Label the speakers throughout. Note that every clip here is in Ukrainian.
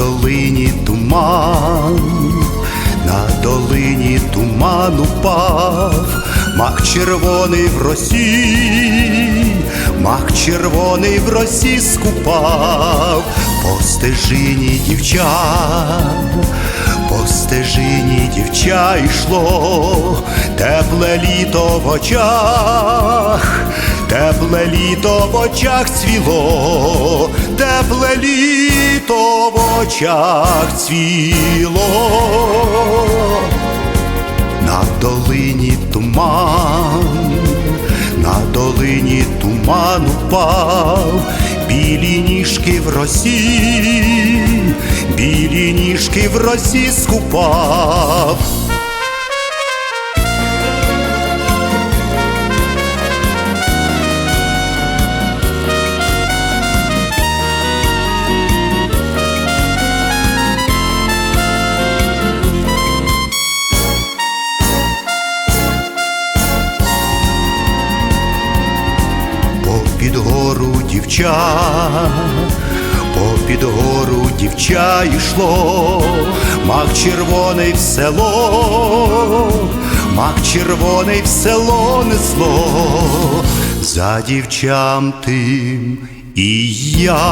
Speaker 1: долині туман, на долині туман упав, мак червоний в росі, мак червоний в росі скупав, по стежині дівчат, по стежині дівча йшло, тепле літо в очах, тепле літо в очах цвіло, тепле літо в очах цвіло, на долині туман, на долині туман упав, білі ніжки в росі, білі ніжки в росі скупав. Попід гору дівча, попід гору дівча йшло, мак червоний в село, мак червоний в село несло, за дівчам тим і я,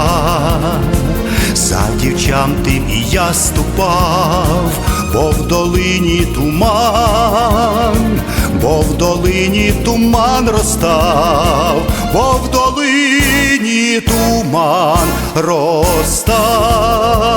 Speaker 1: за дівчам тим і я ступав, бо в долині туман, бо в долині туман розстав, туман розтав.